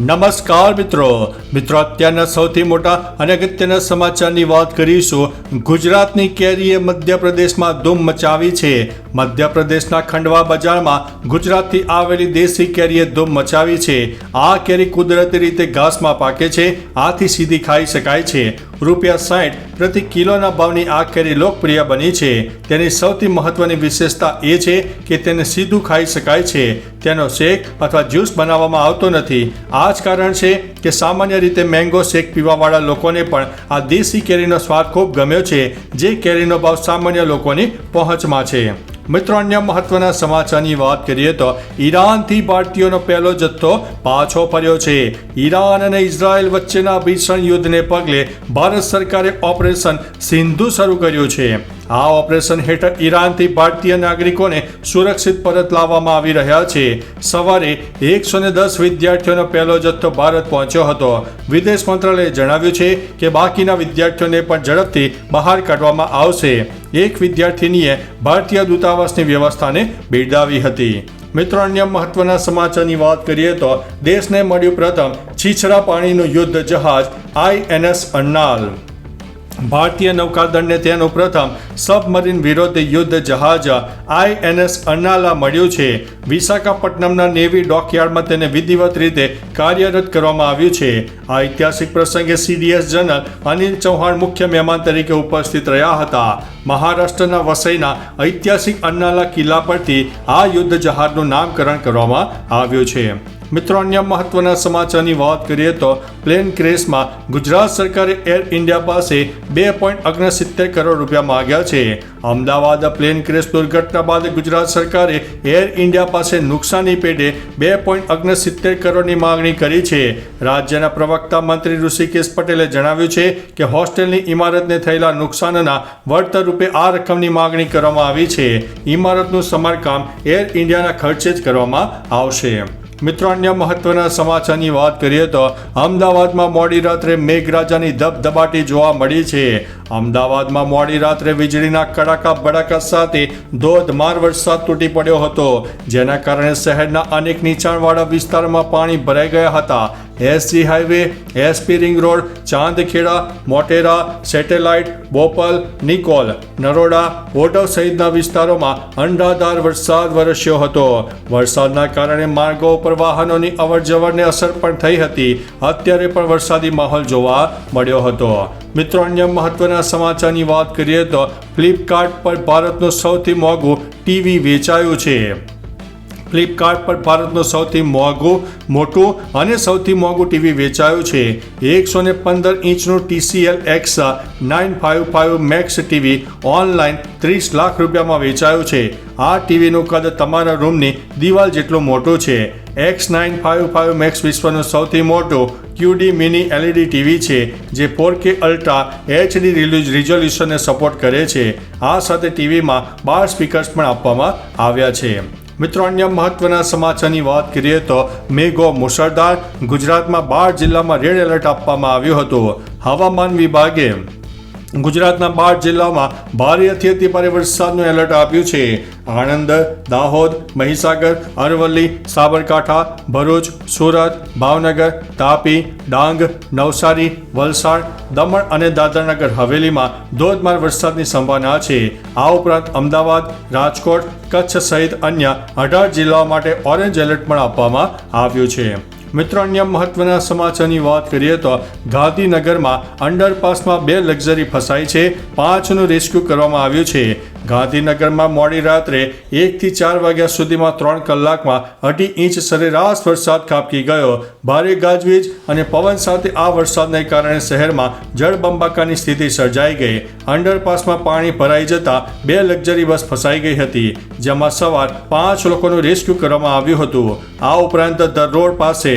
નમસ્કાર મિત્રો. મિત્રો, અત્યારના સૌથી મોટા અને અગત્યના સમાચારની વાત કરીશું. ગુજરાતની કેરીએ મધ્યપ્રદેશમાં ધૂમ મચાવી છે. મધ્યપ્રદેશના ખંડવા બજારમાં ગુજરાતથી આવેલી દેશી કેરીએ ધૂમ મચાવી છે. આ કેરી કુદરતી રીતે ઘાસમાં પાકે છે. આથી સીધી ખાઈ શકાય છે. રૂપિયા સાઠ પ્રતિ કિલોના ભાવની આ કેરી લોકપ્રિય બની છે. તેની સૌથી મહત્વની વિશેષતા એ છે કે તેને સીધું ખાઈ શકાય છે. તેનો શેક અથવા જ્યુસ બનાવવામાં આવતો નથી. આ જ કારણ છે કે સામાન્ય રીતે મેંગો શેક પીવાવાળા લોકોને પણ આ દેશી કેરીનો સ્વાદ ખૂબ ગમ્યો છે, જે કેરીનો ભાવ સામાન્ય લોકોની પહોંચમાં છે. મિત્રો, અન્ય મહત્વના સમાચારની વાત કરીએ તો ઈરાનથી ભારતીયોનો પહેલો જથ્થો પાછો ફર્યો છે. ઈરાન અને ઇઝરાયલ વચ્ચેના ભીષણ યુદ્ધને પગલે ભારત સરકારે ઓપરેશન સિંધુ શરૂ કર્યું છે. આ ઓપરેશન હેઠળ ઈરાનથી ભારતીય નાગરિકોને સુરક્ષિત પરત લાવવામાં આવી રહ્યા છે. સવારે એકસો ને દસ વિદ્યાર્થીઓનો પહેલો જથ્થો ભારત પહોંચ્યો હતો. વિદેશ મંત્રાલયે જણાવ્યું છે કે બાકીના વિદ્યાર્થીઓને પણ ઝડપથી બહાર કાઢવામાં આવશે. એક વિદ્યાર્થીનીએ ભારતીય દૂતાવાસની વ્યવસ્થાને બિરદાવી હતી. મિત્રો, અન્ય મહત્વના સમાચારની વાત કરીએ તો દેશને મળ્યું પ્રથમ છીછરા પાણીનું યુદ્ધ જહાજ આઈએનએસ અન્નાલ. ભારતીય નૌકાદળને તેનું પ્રથમ સબમરીન વિરોધી યુદ્ધ જહાજ આઈએનએસ અન્નાલા મળ્યું છે. વિશાખાપટ્ટનમના નેવી ડોકયાર્ડમાં તેને વિધિવત રીતે કાર્યરત કરવામાં આવ્યું છે. આ ઐતિહાસિક પ્રસંગે સીડીએસ જનરલ અનિલ ચૌહાણ મુખ્ય મહેમાન તરીકે ઉપસ્થિત રહ્યા હતા. મહારાષ્ટ્રના વસઈના ઐતિહાસિક અન્નાલા કિલ્લા પરથી આ યુદ્ધ જહાજનું નામકરણ કરવામાં આવ્યું છે. મિત્રો, અન્ય મહત્વના સમાચારની વાત કરીએ તો પ્લેન ક્રેશમાં ગુજરાત સરકારે એર ઇન્ડિયા પાસે બે પોઈન્ટ ઓગણસિત્તેર કરોડ રૂપિયા માંગ્યા છે. અમદાવાદ પ્લેન ક્રેશ દુર્ઘટના બાદ ગુજરાત સરકારે એર ઇન્ડિયા પાસે નુકસાની પેટે બે પોઈન્ટ ઓગણસિત્તેર કરોડની માગણી કરી છે. રાજ્યના પ્રવક્તા મંત્રી ઋષિકેશ પટેલે જણાવ્યું છે કે હોસ્ટેલની ઇમારતને થયેલા નુકસાનના વળતર રૂપે આ રકમની માગણી કરવામાં આવી છે. ઇમારતનું સમારકામ એર ઇન્ડિયાના ખર્ચે જ કરવામાં આવશે. મિત્રો, અન્ય મહત્વના સમાચારની વાત કરીએ તો અમદાવાદમાં મોડી રાત્રે મેઘરાજાની ધબધબાટી જોવા મળી છે. અમદાવાદમાં મોડી રાત્રે વીજળીના કડાકા બડાકા સાથે ધોધમાર વરસાદ તૂટી પડ્યો હતો, જેના કારણે શહેરના અનેક નીચાણવાળા વિસ્તારમાં પાણી ભરાઈ ગયા હતા. SG highway, SP ring road, Chandkheda, Motera, satellite, Bopal, Nikol, Naroda બોટવ સહિતના વિસ્તારોમાં અંડાધાર વરસાદ વરસ્યો હતો. વરસાદના કારણે માર્ગો ઉપર વાહનોની અવરજવરને અસર પણ થઈ હતી. અત્યારે પણ વરસાદી માહોલ જોવા મળ્યો હતો. મિત્રો, અન્ય મહત્વના સમાચારની વાત કરીએ તો ફ્લિપકાર્ટ પર ભારતનું સૌથી મોંઘું ટીવી વેચાયું છે. ફ્લિપકાર્ટ પર ભારતનો સૌથી મોંઘું, મોટું અને સૌથી મોંઘું ટીવી વેચાયું છે. એકસો ને પંદર ઇંચનું TCL X nine five five max TV online ત્રીસ લાખ રૂપિયામાં વેચાયું છે. આ ટીવીનું કદ તમારા રૂમની દિવાલ જેટલું મોટું છે. X nine five five max વિશ્વનું સૌથી મોટું ક્યુડી મિની એલઈડી ટીવી છે, જે four K ultra HD રિઝોલ્યુશનને support કરે છે. આ સાથે ટીવીમાં બાર સ્પીકર્સ પણ આપવામાં આવ્યા છે. મિત્રો, અન્ય મહત્વના સમાચારની વાત કરીએ તો મેઘો મુશળધાર ગુજરાતમાં બાર જિલ્લામાં રેડ એલર્ટ આપવામાં આવ્યું હતું. હવામાન વિભાગે ગુજરાતના બાર જિલ્લામાં ભારે અતિ ભારે વરસાદનું એલર્ટ આપ્યું છે. આણંદ, દાહોદ, મહીસાગર, અરવલ્લી, સાબરકાંઠા, ભરૂચ, સુરત, ભાવનગર, તાપી, ડાંગ, નવસારી, વલસાડ, દમણ અને દાદરાનગર હવેલીમાં ધોધમાર વરસાદની સંભાવના છે. આ ઉપરાંત અમદાવાદ, રાજકોટ, કચ્છ સહિત અન્ય અઢાર જિલ્લાઓ માટે ઓરેન્જ એલર્ટ પણ આપવામાં આવ્યું છે. મિત્રો, અન્ય મહત્વના સમાચારની વાત કરીએ તો ગાંધીનગરમાં અંડરપાસમાં બે લક્ઝરી ફસાઈ છે. પાંચનું રેસ્ક્યુ કરવામાં આવ્યું છે. ગાંધીનગરમાં મોડી રાત્રે એકથી ચાર વાગ્યા સુધીમાં ત્રણ કલાકમાં અઢી ઇંચ સરેરાશ વરસાદ ખાબકી ગયો. ભારે ગાજવીજ અને પવન સાથે આ વરસાદને કારણે શહેરમાં જળબંબાકાની સ્થિતિ સર્જાઈ ગઈ. અંડરપાસમાં પાણી ભરાઈ જતા બે લક્ઝરી બસ ફસાઈ ગઈ હતી, જેમાં સવાર પાંચ લોકોનું રેસ્ક્યુ કરવામાં આવ્યું હતું. આ ઉપરાંત ધરરોડ રોડ પાસે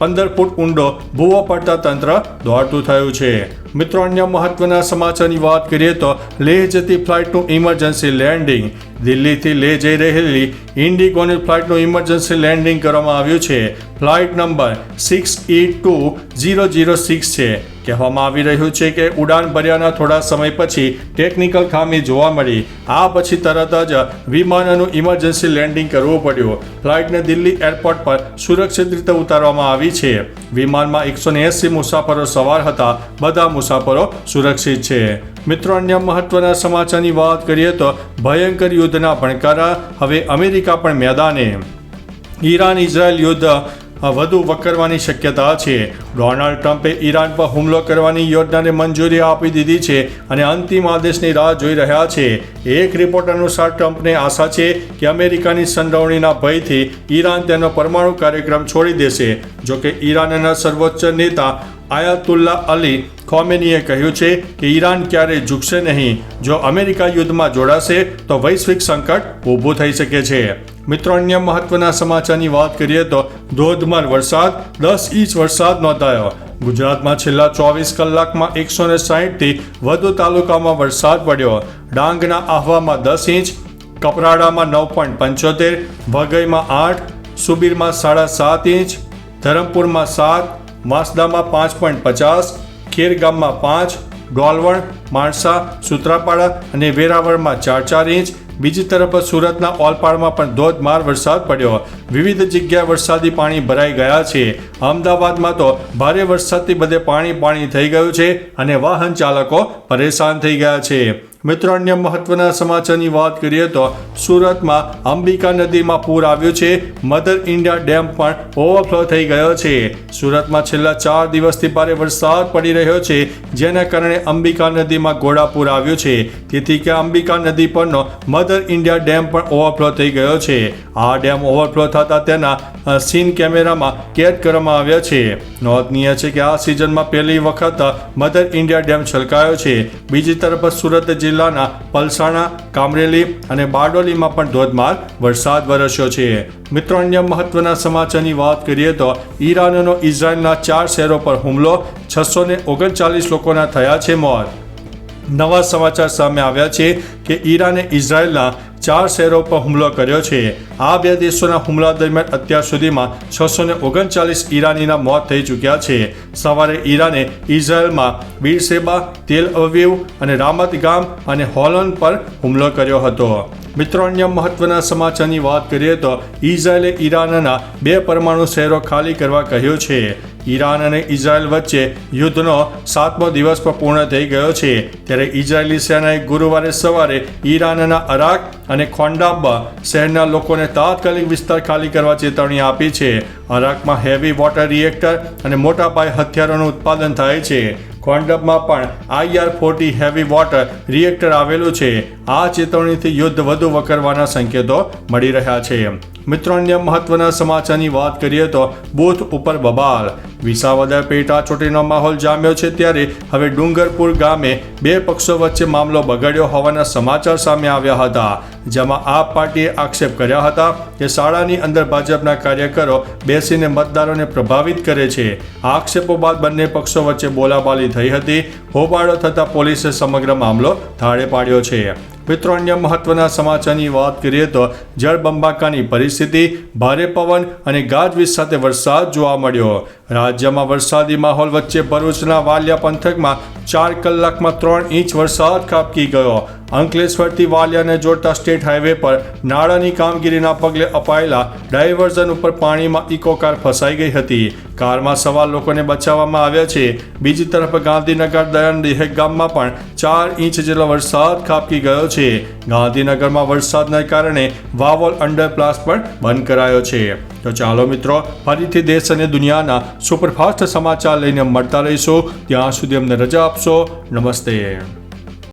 પંદર ફૂટ ઊંડો ભૂવો પડતા તંત્ર દોડતું થયું છે. મિત્રો અન્ય મહત્વના સમાચારની વાત કરીએ તો લેહ જતી ફ્લાઇટનું ઇમરજન્સી લેન્ડિંગ દિલ્હીથી લે જઈ રહેલી ઇન્ડિગોની ફ્લાઇટનું ઇમરજન્સી લેન્ડિંગ કરવામાં આવ્યું છે. Flight number six E two zero zero six છે. કહેવામાં આવી રહ્યું છે કે ઉડાન ભર્યાના થોડા સમય પછી ટેકનિકલ ખામી જોવા મળી. આ પછી તરત જ વિમાનનું ઇમરજન્સી લેન્ડિંગ કરવું પડ્યું. ફ્લાઇટને દિલ્હી એરપોર્ટ પર સુરક્ષિત રીતે ઉતારવામાં આવી છે. વિમાનમાં એકસો એંસી મુસાફરો સવાર હતા. બધા મુસાફરો સુરક્ષિત છે. મિત્રો, અન્ય મહત્વના સમાચારની વાત કરીએ તો ભયંકર યુદ્ધના ભણકારા, હવે અમેરિકા પણ મેદાને. ઈરાન, ઇઝરાયલ યુદ્ધ વધુ વકરવાની શક્યતા છે. ડોનાલ્ડ ટ્રમ્પે ઈરાન પર હુમલો કરવાની યોજનાને મંજૂરી આપી દીધી છે અને અંતિમ આદેશની રાહ જોઈ રહ્યા છે. એક રિપોર્ટ અનુસાર ટ્રમ્પને આશા છે કે અમેરિકાની સંડોવણીના ભયથી ઈરાન તેનો પરમાણુ કાર્યક્રમ છોડી દેશે. જોકે ઈરાનના સર્વોચ્ચ નેતા આયાતુલ્લા અલી ખોમેનીએ કહ્યું છે કે ઈરાન ક્યારેય ઝૂકશે નહીં. જો અમેરિકા યુદ્ધમાં જોડાશે, તો વૈશ્વિક સંકટ ઊભું થઈ શકે છે. મિત્રો, અન્ય મહત્વના સમાચારની વાત કરીએ તો ધોધમાર વરસાદ, દસ ઇંચ વરસાદ નોંધાયો. ગુજરાતમાં છેલ્લા ચોવીસ કલાકમાં એકસો ને સાહીઠથી વધુ તાલુકામાં વરસાદ પડ્યો. ડાંગના આહવામાં દસ ઇંચ, કપરાડામાં નવ પોઈન્ટ પંચોતેર વઘઈમાં આઠ, સુબીરમાં સાડા સાત ઇંચ, ધરમપુરમાં સાત, વાંસદામાં પાંચ પોઈન્ટ પચાસ ખેરગામમાં પાંચ, ગોલવણ, માણસા, સુત્રાપાડા અને વેરાવળમાં ચાર ચાર ઇંચ. બીજી તરફ સુરતના ઓલપાડમાં પણ ધોધમાર વરસાદ પડ્યો. વિવિધ જગ્યાએ વરસાદી પાણી ભરાઈ ગયા છે. અમદાવાદમાં તો ભારે વરસાદથી બધે પાણી પાણી થઈ ગયું છે અને વાહન ચાલકો પરેશાન થઈ ગયા છે. મિત્રો અન્ય મહત્વના સમાચારની વાત કરીએ તો સુરતમાં અંબિકા નદીમાં પૂર આવ્યું છે. મધર ઇન્ડિયા ડેમ પણ ઓવરફ્લો થઈ ગયો છે. સુરતમાં છેલ્લા ચાર દિવસથી ભારે વરસાદ પડી રહ્યો છે, જેના કારણે અંબિકા નદીમાં ઘોડાપૂર આવ્યું છે. તેથી કે અંબિકા નદી પરનો મધર ઇન્ડિયા ડેમ પણ ઓવરફ્લો થઈ ગયો છે. આ ડેમ ઓવરફ્લો થતાં તેના સીન કેમેરામાં કેદ કરવામાં આવ્યા છે. નોંધનીય છે કે આ સિઝનમાં પહેલી વખત મધર ઇન્ડિયા ડેમ છલકાયો છે. બીજી તરફ સુરત જિલ્લાના પલસાણા, કામરેલી અને બારડોલીમાં પણ ધોધમાર વરસાદ વરસ્યો છે. મિત્રો, અન્ય મહત્વના સમાચારની વાત કરીએ તો ઈરાનનો ઇઝરાયલના ચાર શહેરો પર હુમલો છસો ને ઓગણચાલીસ લોકોના થયા છે મોત. નવા સમાચાર સામે આવ્યા છે કે ઈરાને ઇઝરાયલના ચાર શહેરો પર હુમલો કર્યો છે. આ બે દેશોના હુમલા દરમિયાન અત્યાર સુધીમાં છસો ને ઓગણચાલીસ ઈરાનીના મોત થઈ ચૂક્યા છે. સવારે ઈરાને ઇઝરાયલમાં બીરસેબા તેલ અવીવ અને રામત ગામ અને હોલન પર હુમલો કર્યો હતો. મિત્રો, અન્ય મહત્વના સમાચારની વાત કરીએ તો ઇઝરાયલે ઈરાનના બે પરમાણુ શહેરો ખાલી કરવા કહ્યું છે. ઈરાન અને ઇઝરાયલ વચ્ચે યુદ્ધનો સાતમો દિવસ પણ પૂર્ણ થઈ ગયો છે. ત્યારે ઇઝરાયેલી સેનાએ ગુરુવારે સવારે ઈરાનના અરાક અને ખોંડાબા શહેરના લોકોને તાત્કાલિક વિસ્તાર ખાલી કરવા ચેતવણી આપી છે. અરાકમાં હેવી વોટર રિએક્ટર અને મોટા પાયે હથિયારોનું ઉત્પાદન થાય છે. ખોંડબમાં પણ IR forty heavy water reactor આવેલું છે. આ ચેતવણીથી યુદ્ધ વધુ વકરવાના સંકેતો મળી રહ્યા છે. મિત્રો, અન્ય મહત્વના સમાચારની વાત કરીએ તો બુથ ઉપર બબાલ. વિસાવદર પેટા ચૂંટણીનો માહોલ જામ્યો છે ત્યારે હવે ડુંગરપુર ગામે બે પક્ષો વચ્ચે મામલો બગડ્યો હોવાના સમાચાર સામે આવ્યા હતા, જેમાં આપ પાર્ટીએ આક્ષેપ કર્યા હતા કે શાળાની અંદર ભાજપના કાર્યકરો બેસીને મતદારોને પ્રભાવિત કરે છે. આક્ષેપો બાદ બંને પક્ષો વચ્ચે બોલાબાલી થઈ હતી. હોબાળો થતાં પોલીસે સમગ્ર મામલો થાળે પાડ્યો છે. મિત્રો અન્ય મહત્વના સમાચારની વાત કરીએ તો જળબંબાકાની પરિસ્થિતિ, ભારે પવન અને ગાજવીજ સાથે વરસાદ જોવા મળ્યો. રાજ્યમાં વરસાદી માહોલ વચ્ચે ભરૂચના વાલિયા પંથકમાં ચાર કલાકમાં ત્રણ ઇંચ વરસાદ ખાબકી ગયો. અંકલેશ્વરથી વાલિયાને જોડતા સ્ટેટ હાઈવે પર નાળાની કામગીરીના પગલે અપાયેલા ડાયવર્ઝન ઉપર પાણીમાં ઇકો કાર ફસાઈ ગઈ હતી. કારમાં સવાર લોકોને બચાવવામાં આવ્યા છે. બીજી તરફ ગાંધીનગર દયાન દેહેક ગામમાં પણ ચાર ઇંચ જેટલો વરસાદ ખાબકી ગયો છે. ગાંધીનગરમાં વરસાદના કારણે વાવોલ અંડરપાસ પણ બંધ કરાયો છે. તો ચાલો મિત્રો, ફરીથી દેશ અને દુનિયાના સુપરફાસ્ટ સમાચાર લઈને મળતા રહીશું. ત્યાં સુધી અમને રજા આપશો. નમસ્તે.